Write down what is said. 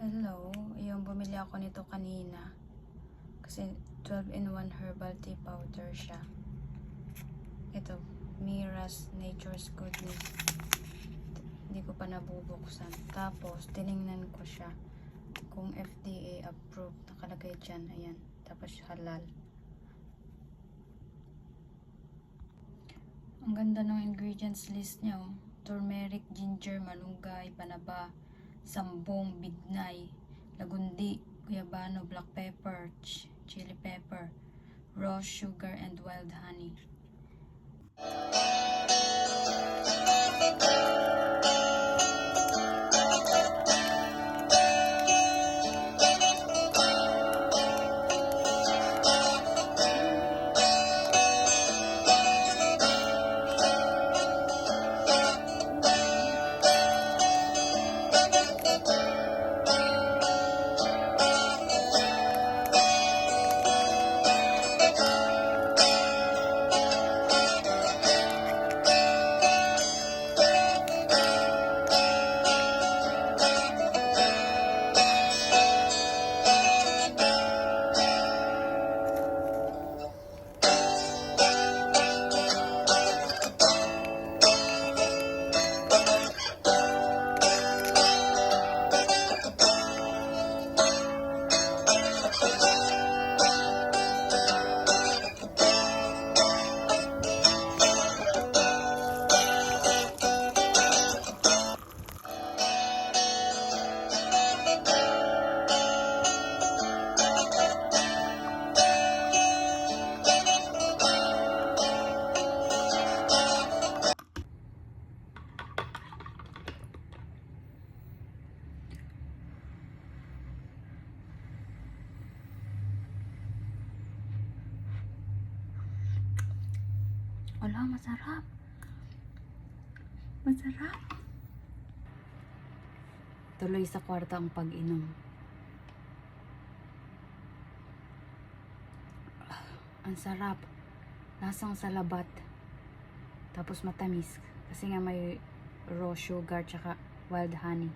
Hello, yung bumili ako nito kanina. Kasi 12 in 1 herbal tea powder siya. Ito, Mira's Nature's Goodness. Hindi ko pa nabubuksan. Tapos, tiningnan ko siya kung FDA approved. Nakalagay dyan, ayan. Tapos halal. Ang ganda ng ingredients list niya, oh. Turmeric, ginger, malunggay, panaba, sambong, bignay, lagundi, guyabano, black pepper, ch- chili pepper, raw sugar, and wild honey. Wala, masarap. Masarap. Tuloy sa kwarto ang pag-inom. Ah, Ang sarap. Lasang salabat. Tapos matamis. Kasi nga may raw sugar tsaka wild honey.